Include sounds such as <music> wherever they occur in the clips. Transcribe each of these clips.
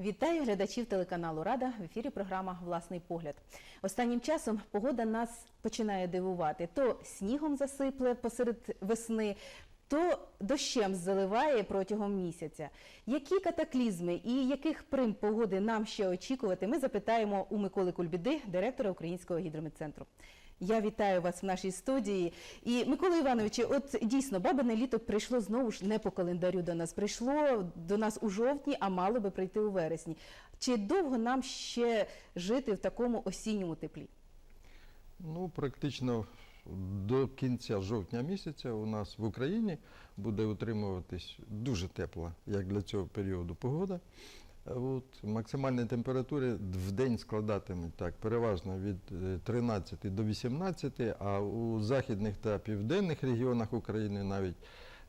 Вітаю глядачів телеканалу Рада в ефірі. Програма Власний погляд. Останнім часом погода нас починає дивувати: то снігом засипле посеред весни, то дощем заливає протягом місяця. Які катаклізми і яких прим погоди нам ще очікувати? Ми запитаємо у Миколи Кульбіди, директора Українського гідрометцентру. Я вітаю вас в нашій студії. І Микола Івановичу, от дійсно бабине літо прийшло знову ж не по календарю до нас. Прийшло до нас у жовтні, а мало би прийти у вересні. Чи довго нам ще жити в такому осінньому теплі? Ну, практично до кінця жовтня місяця у нас в Україні буде утримуватись дуже тепла, як для цього періоду погода. От, максимальні температури в день складатимуть так, переважно від е, 13 до 18, а у західних та південних регіонах України навіть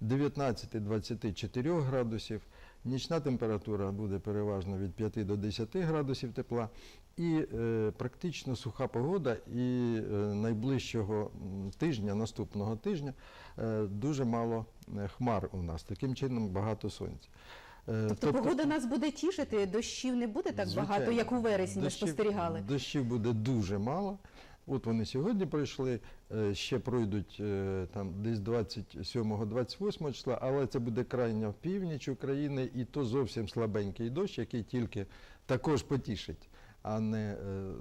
19-24 градусів. Нічна температура буде переважно від 5 до 10 градусів тепла. І е, практично суха погода, і е, найближчого тижня, наступного тижня, е, дуже мало е, хмар у нас. Таким чином багато сонця. Е, Тобто, погода нас буде тішити, дощів не буде так багато, як у вересні ми спостерігали. Дощів буде дуже мало. От вони сьогодні пройшли, е, ще пройдуть е, там десь 27-28 числа, але це буде крайня північ України, і то зовсім слабенький дощ, який тільки також потішить, а не е,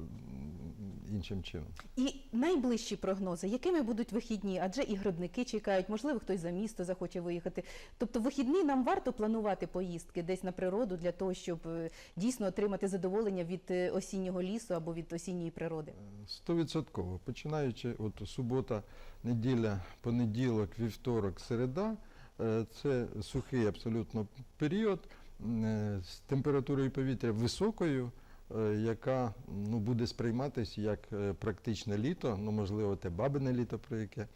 іншим чином. І найближчі прогнози, якими будуть вихідні? Адже і грибники чекають, можливо, хтось за місто захоче виїхати. Тобто, вихідні нам варто планувати поїздки десь на природу для того, щоб е, дійсно отримати задоволення від е, осіннього лісу або від осінньої природи. Стовідсотково. Починаючи от субота, неділя, понеділок, вівторок, середа, це сухий абсолютно період з температурою повітря високою, яка ну, буде сприйматися як е, практичне літо, ну можливо, те бабине літо, про яке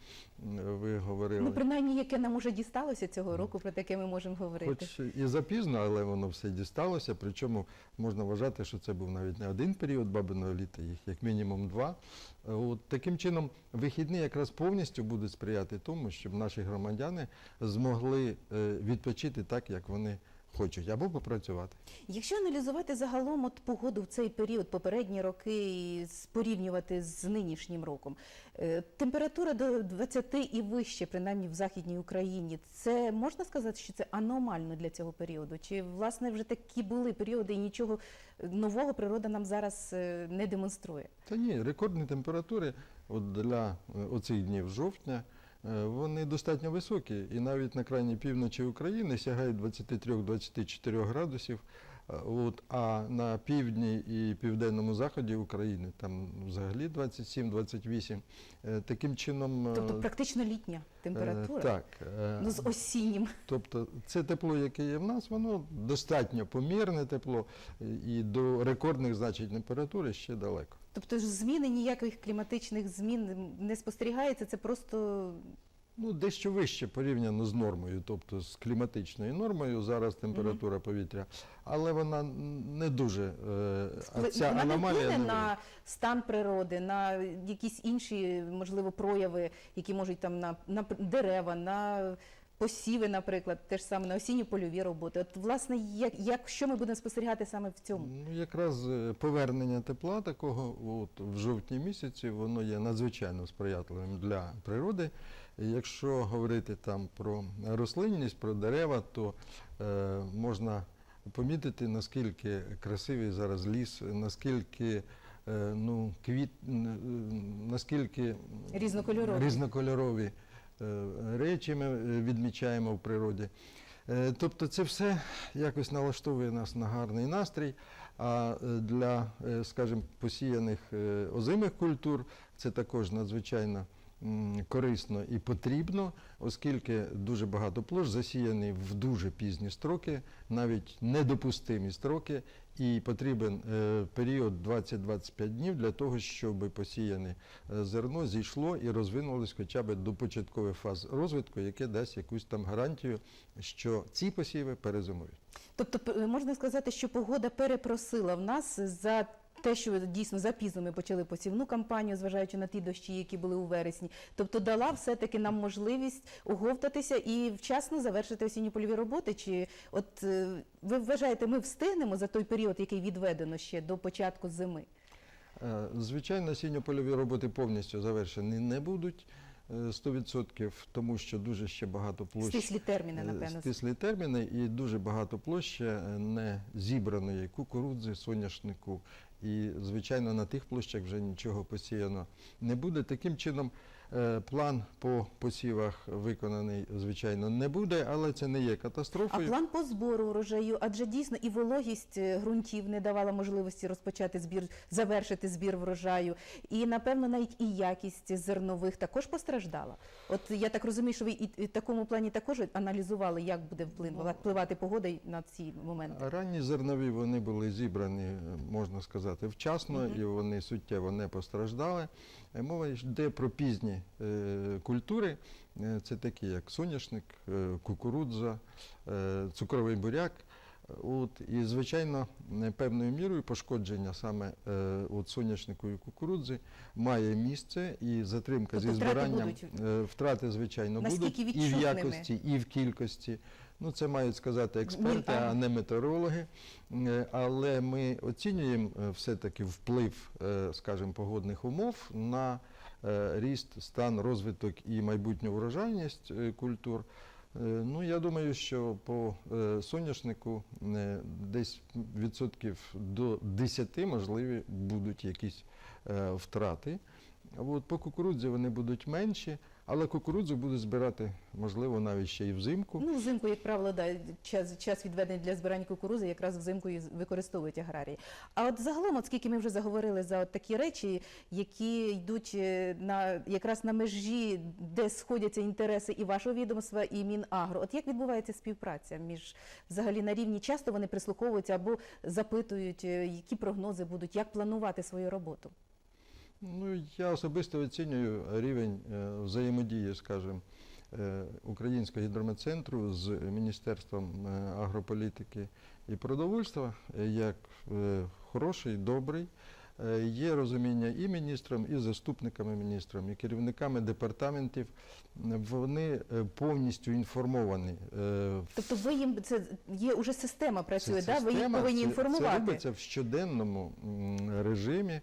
ви говорили. Ну, принаймні, яке нам уже дісталося цього року, про таке ми можемо говорити. Хоч і запізно, але воно все дісталося. Причому можна вважати, що це був навіть не один період бабиного літа, їх як мінімум два. Е, От таким чином, вихідні якраз повністю будуть сприяти тому, щоб наші громадяни змогли е, відпочити так, як вони хочуть, або попрацювати. Якщо аналізувати загалом от погоду в цей період, попередні роки, і порівнювати з нинішнім роком, е, температура до 20 і вище, принаймні в Західній Україні, це можна сказати, що це аномально для цього періоду? Чи власне вже такі були періоди і нічого нового природа нам зараз е, не демонструє? Та ні, рекордні температури от для е, оцих днів жовтня. Е, Вони достатньо високі, і навіть на крайній півночі України сягають 23-24 градусів. Е, От, а на півдні і південному заході України там взагалі 27-28. Е, Таким чином, е, Тобто практично літня температура. так, Ну, з осіннім. Тобто це тепло, яке є в нас, воно достатньо помірне тепло, і до рекордних значень температури ще далеко. Тобто ж зміни ніяких кліматичних змін не спостерігається, це просто Ну, дещо вище порівняно з нормою, тобто з кліматичною нормою зараз температура повітря, але вона не дуже е, а ця вона не аномалія вплине не на стан природи, на якісь інші, можливо, прояви, які можуть там на, на дерева, на посіви, наприклад, теж саме на осінні польові роботи. От, власне, як, як що ми будемо спостерігати саме в цьому? Ну, якраз е, повернення тепла такого от, в жовтні місяці, воно є надзвичайно сприятливим для природи. Якщо говорити там про рослинність, про дерева, то е, можна помітити, наскільки красивий зараз ліс, наскільки е, ну, квіт, наскільки Різнокольорові. різнокольорові е, речі ми е, відмічаємо в природі. Е, Тобто це все якось налаштовує нас на гарний настрій. А е, для, е, скажімо, посіяних озимих культур це також надзвичайно корисно і потрібно, оскільки дуже багато площ засіяні в дуже пізні строки, навіть недопустимі строки, і потрібен е, період 20-25 днів для того, щоб посіяне е, зерно зійшло і розвинулось хоча б до початкових фаз розвитку, яке дасть якусь там гарантію, що ці посіви перезимують. Тобто, можна сказати, що погода перепросила в нас за те, що дійсно запізно ми почали посівну кампанію, зважаючи на ті дощі, які були у вересні. Тобто дала все-таки нам можливість оговтатися і вчасно завершити осінні польові роботи. Чи от е, ви вважаєте, ми встигнемо за той період, який відведено ще до початку зими? Е, Звичайно, осінньо-польові роботи повністю завершені не будуть е, 100%, тому що дуже ще багато площ. Стислі терміни, е, напевно. Стислі терміни і дуже багато площ не зібраної кукурудзи, соняшнику. І, звичайно, на тих площах вже нічого посіяно не буде. Таким чином, план по посівах виконаний, звичайно, не буде, але це не є А план по збору урожаю, адже дійсно і вологість е, ґрунтів не давала можливості розпочати збір, завершити збір врожаю. І напевно навіть і якість зернових також постраждала. От я так розумію, що ви і в такому плані також аналізували, як буде впливати погода на ці моменти. Ранні зернові вони були зібрані, е, можна сказати, вчасно, Мгм. і вони суттєво не постраждали. Е, Мова йде про пізні е, культури, Е, це такі як соняшник, кукурудза, цукровий буряк. От, і, звичайно, певною мірою пошкодження саме е, от соняшнику і кукурудзи має місце, і затримка Тобто зі втрати збиранням будуть? е, втрати, звичайно, Наскільки будуть і в якості, і в кількості. Ну, це мають сказати експерти, а не метеорологи. Е, Але ми оцінюємо все-таки вплив, скажімо, погодних умов на ріст, стан, розвиток і майбутню врожайність культур. Е, Ну, я думаю, що по е, соняшнику е, десь відсотків до 10 можливі будуть якісь е, втрати. От, по кукурудзі вони будуть менші, але кукурудзу будуть збирати, можливо, навіть ще і взимку. Ну, взимку, як правило, да, час, час відведений для збирання кукурузи, якраз взимку і використовують аграрії. А от загалом, от скільки ми вже заговорили за от такі речі, які йдуть е, на якраз на межі, де сходяться інтереси і вашого відомства, і Мінагро. От як відбувається співпраця між взагалі на рівні? Часто вони прислуховуються або запитують, е, які прогнози будуть, як планувати свою роботу. Ну, я особисто оцінюю рівень е, взаємодії, скажімо, е, Українського гідрометцентру з Міністерством е, агрополітики і продовольства як хороший, добрий. Є розуміння і міністром, і заступниками міністром, і керівниками департаментів. Вони повністю інформовані. Тобто, ви їм це є уже система працює, Це да? ви їх повинні це- інформувати. Це робиться в щоденному режимі,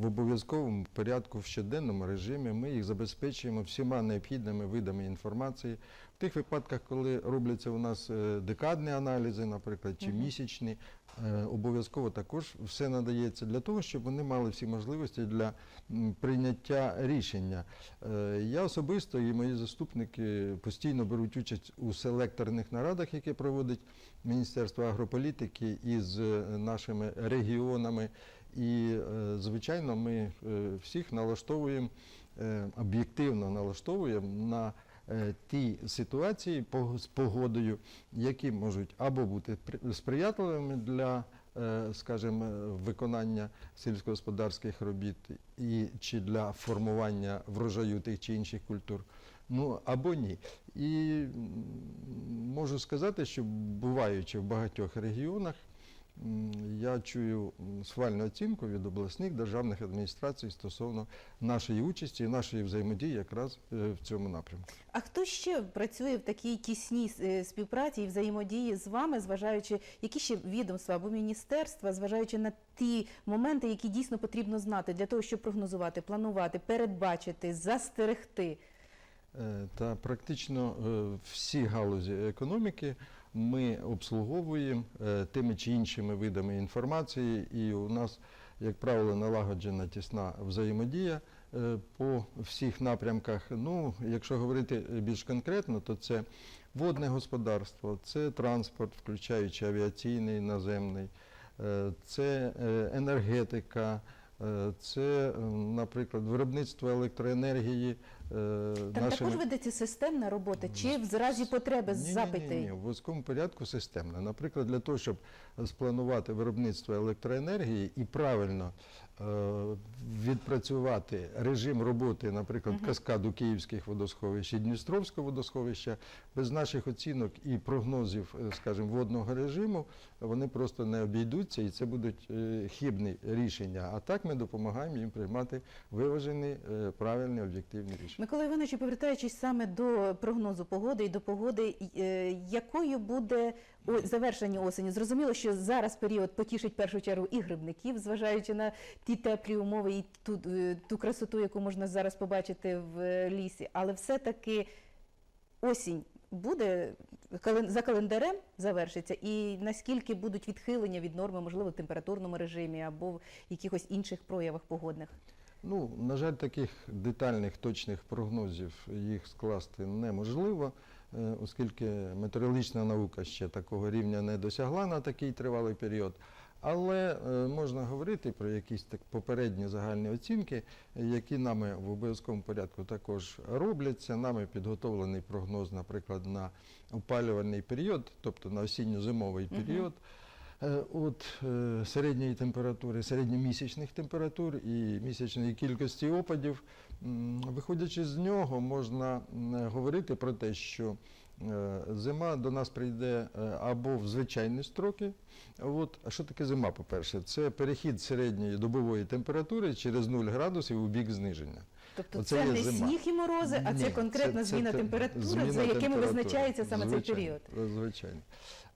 в обов'язковому порядку, в щоденному режимі. Ми їх забезпечуємо всіма необхідними видами інформації. В тих випадках, коли робляться у нас е, декадні аналізи, наприклад, чи місячні, е, обов'язково також все надається для того, щоб вони мали всі можливості для прийняття рішення. Е, Я особисто і мої заступники постійно беруть участь у селекторних нарадах, які проводить Міністерство агрополітики із нашими регіонами. І, е, звичайно, ми е, всіх налаштовуємо, е, об'єктивно налаштовуємо на ті ситуації з погодою, які можуть або бути сприятливими для, скажімо, виконання сільськогосподарських робіт і чи для формування врожаю тих чи інших культур. Ну або ні. І можу сказати, що буваючи в багатьох регіонах, я чую схвальну оцінку від обласних державних адміністрацій стосовно нашої участі і нашої взаємодії якраз е, в цьому напрямку. А хто ще працює в такій тісній е, співпраці і взаємодії з вами, зважаючи, які ще відомства або міністерства, зважаючи на ті моменти, які дійсно потрібно знати для того, щоб прогнозувати, планувати, передбачити, застерегти? Е, Та практично всі галузі економіки ми обслуговуємо е, тими чи іншими видами інформації, і у нас, як правило, налагоджена тісна взаємодія е, по всіх напрямках. Ну, якщо говорити більш конкретно, то це водне господарство, це транспорт, включаючи авіаційний, наземний, е, це енергетика. Це, наприклад, виробництво електроенергії е, нашими... також ведеться системна робота, чи в разі потреби ні, запити? Ні, ні, ні, в обов'язковому порядку системна. Наприклад, для того, щоб спланувати виробництво електроенергії і правильно відпрацювати режим роботи, наприклад, каскаду київських водосховищ і Дністровського водосховища, без наших оцінок і прогнозів, е, скажімо, водного режиму, вони просто не обійдуться, і це будуть е, хибні рішення. А так ми допомагаємо їм приймати виважені, е, правильні, об'єктивні рішення. Микола Іванович, повертаючись саме до прогнозу погоди і до погоди, е, якою буде о- завершення осені? Зрозуміло, що зараз період потішить в першу чергу і грибників, зважаючи на ті теплі умови і ту, е, ту красоту, яку можна зараз побачити в е, лісі, але все-таки осінь буде за календарем завершиться, і наскільки будуть відхилення від норми, можливо, в температурному режимі або в якихось інших проявах погодних? Ну, на жаль, таких детальних точних прогнозів їх скласти неможливо, оскільки метеорологічна наука ще такого рівня не досягла на такий тривалий період. Але е, можна говорити про якісь так попередні загальні оцінки, які нами в обов'язковому порядку також робляться. Нами підготовлений прогноз, наприклад, на опалювальний період, тобто на осінньо-зимовий період. Е, От е, середньої температури, середньомісячних температур і місячної кількості опадів. Виходячи з нього, можна говорити про те, що е, зима до нас прийде е, або в звичайні строки. От, а що таке зима, по-перше? Це перехід середньої добової температури через 0 градусів у бік зниження. Тобто Оце це не зима. сніг і морози, а це Ні, конкретна це- це зміна те- температури, зміна за якими визначається саме цей період. Звичайно.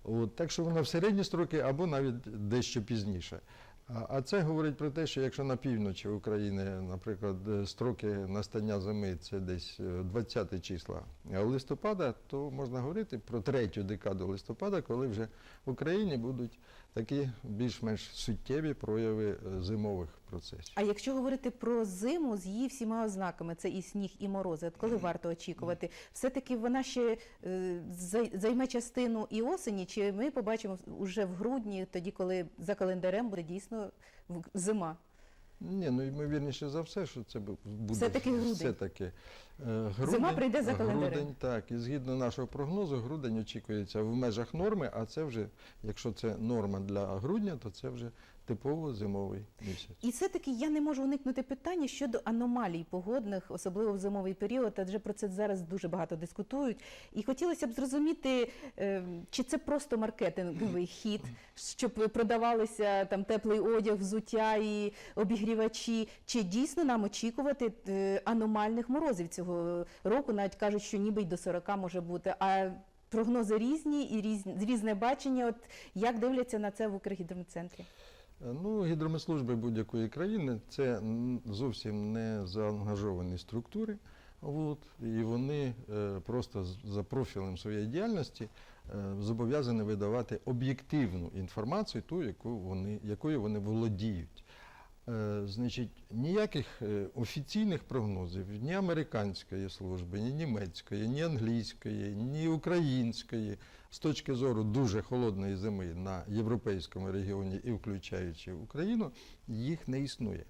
От, так що вона в середні строки або навіть дещо пізніше. А, це говорить про те, що якщо на півночі України, наприклад, е, строки настання зими це десь е, 20 числа листопада, то можна говорити про третю декаду листопада, коли вже в Україні будуть такі більш-менш суттєві прояви е, зимових процесів. А якщо говорити про зиму з її всіма ознаками, це і сніг, і морози, от коли варто очікувати, все-таки вона ще е, займе частину і осені, чи ми побачимо уже в грудні, тоді, коли за календарем буде дійсно зима? Ні, ну ймовірніше за все, що це буде Все-таки грудень. все-таки, е, грудень. Зима прийде за календарем. Грудень, так, і згідно нашого прогнозу, грудень очікується в межах норми, а це вже, якщо це норма для грудня, то це вже типово зимовий місяць. І все-таки я не можу уникнути питання щодо аномалій погодних, особливо в зимовий період, адже про це зараз дуже багато дискутують. І хотілося б зрозуміти, е, чи це просто маркетинговий <clears throat> хід, щоб продавалися там теплий одяг, взуття і обігрівачі, чи дійсно нам очікувати е, аномальних морозів цього року, навіть кажуть, що ніби й до 40 може бути. А прогнози різні і різні, різне бачення. От як дивляться на це в Укргідрометцентрі? Е, Ну, гідромислужби будь-якої країни це зовсім не заангажовані структури. От, і вони е, просто за профілем своєї діяльності е, зобов'язані видавати об'єктивну інформацію, ту, яку вони, якою вони володіють. Е, Значить, ніяких е, офіційних прогнозів ні американської служби, ні німецької, ні англійської, ні української з точки зору дуже холодної зими на європейському регіоні і включаючи Україну, їх не існує.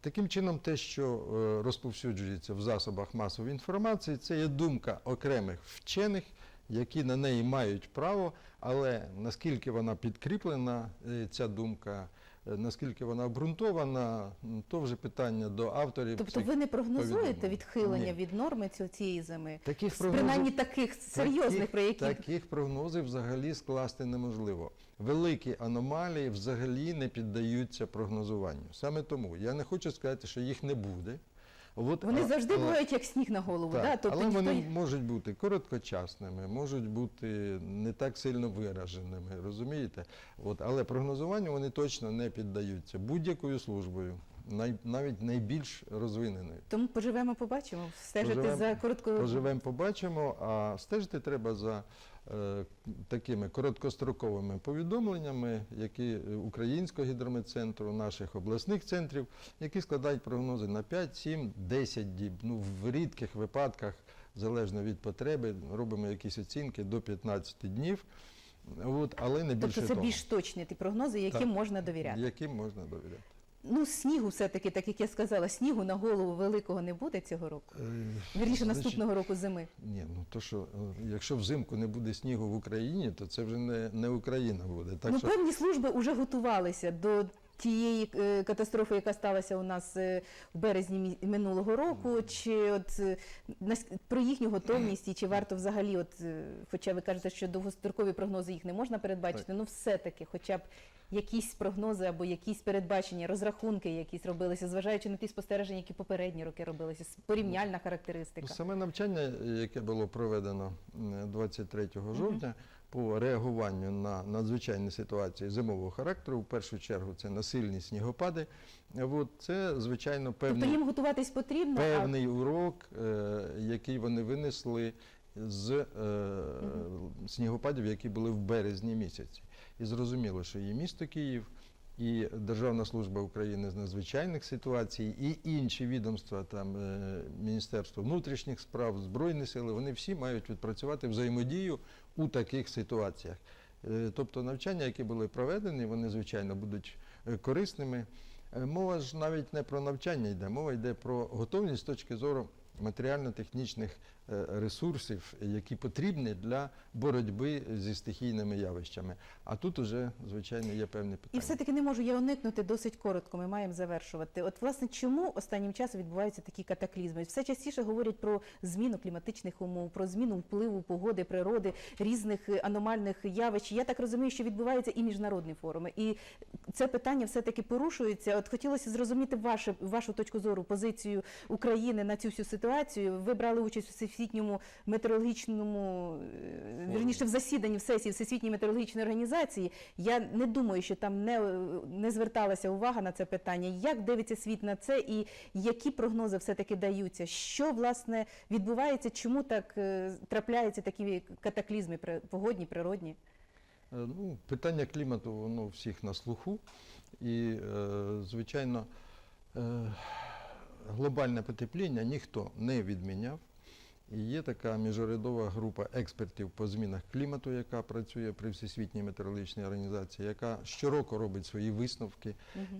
Таким чином, те, що е, розповсюджується в засобах масової інформації, це є думка окремих вчених, які на неї мають право, але наскільки вона підкріплена, ця думка, наскільки вона обґрунтована, то вже питання до авторів. Тобто ви не прогнозуєте відхилення Ні. від норми цієї зими? Таких Принаймні таких серйозних, таких, про які таких прогнозів взагалі скласти неможливо. Великі аномалії взагалі не піддаються прогнозуванню. Саме тому я не хочу сказати, що їх не буде. От, вони а- завжди але- бувають як сніг на голову. так, да? тобто але ніхто... вони можуть бути короткочасними, можуть бути не так сильно вираженими, розумієте? От, але прогнозуванню вони точно не піддаються будь-якою службою, най, навіть найбільш розвиненою. Тому поживемо, побачимо. Стежити Поживемо- за короткою Поживемо, побачимо, а стежити треба за такими короткостроковими повідомленнями, які е, Українського гідрометцентру, наших обласних центрів, які складають прогнози на 5, 7, 10 діб. Ну, в рідких випадках, залежно від потреби, робимо якісь оцінки до 15 днів. От, але не більше Тобто це того, більш точні ті прогнози, яким Так. можна довіряти. яким можна довіряти. Ну, снігу все-таки, так як я сказала, снігу на голову великого не буде цього року. Е, Вірніше, наступного року зими. Ні, ну то що, е, якщо взимку не буде снігу в Україні, то це вже не, не Україна буде. Так ну, що певні служби вже готувалися до тієї е, катастрофи, яка сталася у нас е, в березні минулого року, чи от е, про їхню готовність, і чи варто взагалі, от хоча ви кажете, що довгострокові прогнози їх не можна передбачити, ну все-таки, хоча б якісь прогнози або якісь передбачення, розрахунки якісь робилися, зважаючи на ті спостереження, які попередні роки робилися, порівняльна характеристика. Ну, Саме навчання, яке було проведено м, 23 жовтня по реагуванню на надзвичайні ситуації зимового характеру, в першу чергу це на сильні снігопади. От, це, звичайно, Тобто певний, їм готуватись потрібно, а урок, е, який вони винесли з е, снігопадів, які були в березні місяці. І зрозуміло, що і місто Київ, і Державна служба України з надзвичайних ситуацій, і інші відомства, там е, Міністерство внутрішніх справ, Збройні сили, вони всі мають відпрацювати взаємодію у таких ситуаціях. Е, Тобто навчання, які були проведені, вони звичайно будуть е, корисними. Е, Мова ж навіть не про навчання йде, мова йде про готовність з точки зору матеріально-технічних ресурсів, які потрібні для боротьби зі стихійними явищами. А тут уже, звичайно, є певні І все-таки не можу я уникнути досить коротко. Ми маємо завершувати. От власне, чому останнім часом відбуваються такі катаклізми? Все частіше говорять про зміну кліматичних умов, про зміну впливу погоди, природи, різних е, аномальних явищ. Я так розумію, що відбуваються і міжнародні форуми. І це питання все-таки порушується. От хотілося зрозуміти ваше, вашу точку зору, позицію України на цю всю ситуацію. Ви брали участь у всесвітньому метеорологічному, е, вірніше в засіданні в сесії Всесвітньої метеорологічної організації. Я не думаю, що там не, не зверталася увага на це питання. Як дивиться світ на це, і які прогнози все-таки даються? Що власне відбувається? Чому так е, трапляються такі катаклізми погодні, природні? Е, Ну, питання клімату воно всіх на слуху. І, звичайно, глобальне потепління ніхто не відміняв. І є така міжурядова група експертів по змінах клімату, яка працює при Всесвітній метеорологічній організації, яка щороку робить свої висновки.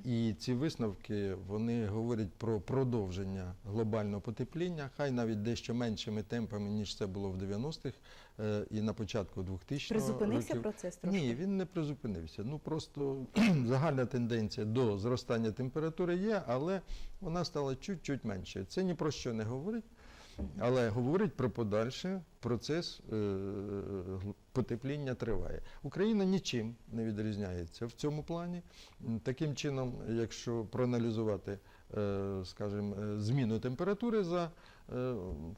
І ці висновки вони говорять про продовження глобального потепління, хай навіть дещо меншими темпами, ніж це було в 90-х е, і на початку 2000-х Призупинився років. процес трошки? Ні, він не призупинився. Ну просто <clears throat> загальна тенденція до зростання температури є, але вона стала чуть-чуть менше. Це ні про що не говорить, але говорить про подальше процес е, потепління триває. Україна нічим не відрізняється в цьому плані. Таким чином, якщо проаналізувати, е, скажімо, е, зміну температури за,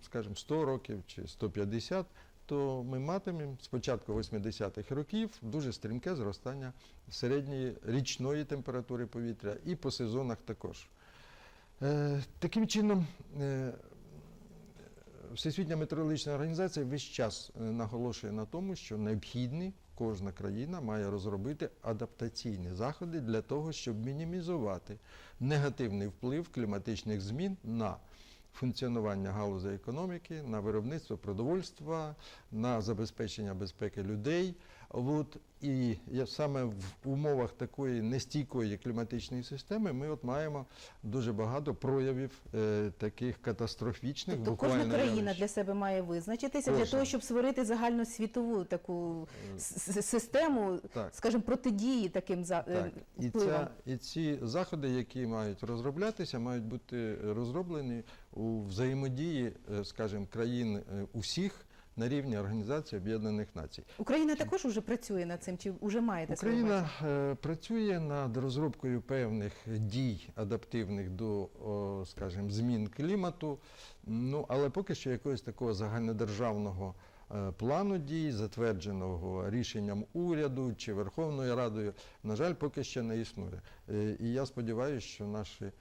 скажімо, 100 років чи 150, то ми матимемо з початку 80-х років дуже стрімке зростання середньої річної температури повітря і по сезонах також. Таким чином, Всесвітня метеорологічна організація весь час е, наголошує на тому, що необхідні кожна країна має розробити адаптаційні заходи для того, щоб мінімізувати негативний вплив кліматичних змін на функціонування галузі економіки, на виробництво продовольства, на забезпечення безпеки людей. От, і саме в умовах такої нестійкої кліматичної системи ми от маємо дуже багато проявів е, таких катастрофічних Тобто кожна країна явищ. для себе має визначитися для того, щоб створити загальну світову таку систему, Так. скажімо, протидії таким за е, Так, і, ця, і ці заходи, які мають розроблятися, мають бути розроблені у взаємодії, е, скажімо, країн е, усіх на рівні Організації Об'єднаних Націй. Україна також уже працює над цим, чи вже маєте Україна е, працює над розробкою певних дій адаптивних до, о, скажімо, змін клімату. Ну, але поки що якогось такого загальнодержавного е, плану дій, затвердженого рішенням уряду чи Верховною Радою, на жаль, поки ще не існує. Е, І я сподіваюся, що наші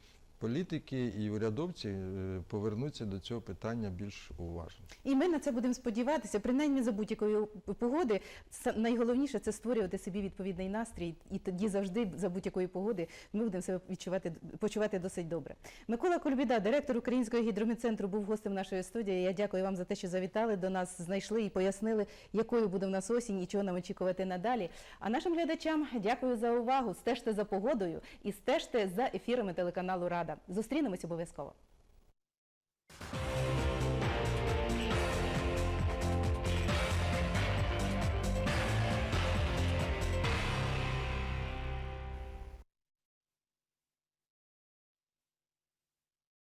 політики і урядовці е, повернуться до цього питання більш уважно. І ми на це будемо сподіватися, принаймні за будь-якої погоди. Найголовніше це створювати собі відповідний настрій, і тоді завжди за будь-якої погоди ми будемо себе відчувати почувати досить добре. Микола Кульбіда, директор Українського гідрометцентру, був гостем нашої студії. Я дякую вам за те, що завітали до нас, знайшли і пояснили, якою буде в нас осінь і чого нам очікувати надалі. А нашим глядачам дякую за увагу. Стежте за погодою і стежте за ефірами телеканалу Зустрінемось обов'язково.